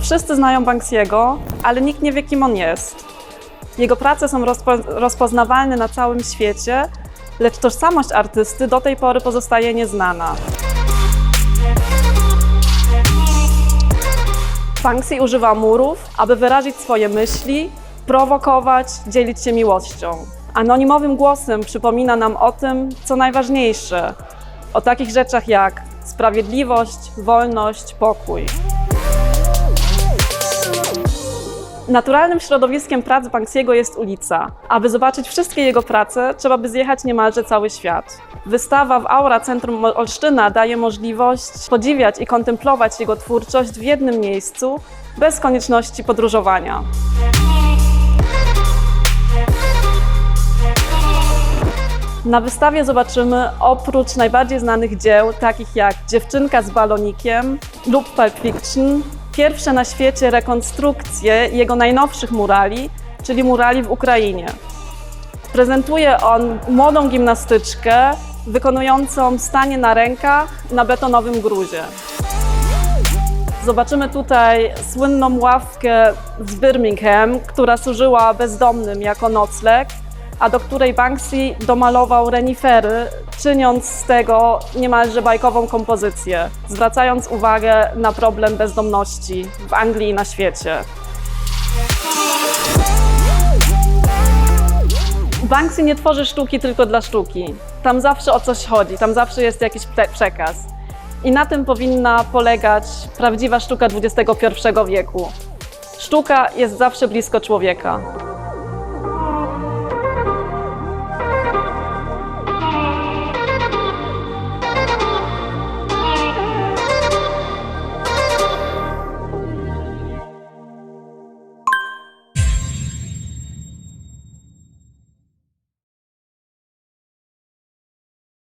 Wszyscy znają Banksiego, ale nikt nie wie, kim on jest. Jego prace są rozpo- rozpoznawalne na całym świecie, lecz tożsamość artysty do tej pory pozostaje nieznana. Banksy używa murów, aby wyrazić swoje myśli, prowokować, dzielić się miłością. Anonimowym głosem przypomina nam o tym, co najważniejsze, o takich rzeczach jak sprawiedliwość, wolność, pokój. Naturalnym środowiskiem prac Banksiego jest ulica. Aby zobaczyć wszystkie jego prace, trzeba by zjechać niemalże cały świat. Wystawa w Aura Centrum Olsztyna daje możliwość podziwiać i kontemplować jego twórczość w jednym miejscu, bez konieczności podróżowania. Na wystawie zobaczymy oprócz najbardziej znanych dzieł, takich jak Dziewczynka z balonikiem lub Pulp Fiction, pierwsze na świecie rekonstrukcje jego najnowszych murali, czyli murali w Ukrainie. Prezentuje on młodą gimnastyczkę wykonującą stanie na rękach na betonowym gruzie. Zobaczymy tutaj słynną ławkę z Birmingham, która służyła bezdomnym jako nocleg, a do której Banksy domalował renifery, czyniąc z tego niemalże bajkową kompozycję, zwracając uwagę na problem bezdomności w Anglii i na świecie. Banksy nie tworzy sztuki tylko dla sztuki. Tam zawsze o coś chodzi, tam zawsze jest jakiś przekaz. I na tym powinna polegać prawdziwa sztuka XXI wieku. Sztuka jest zawsze blisko człowieka.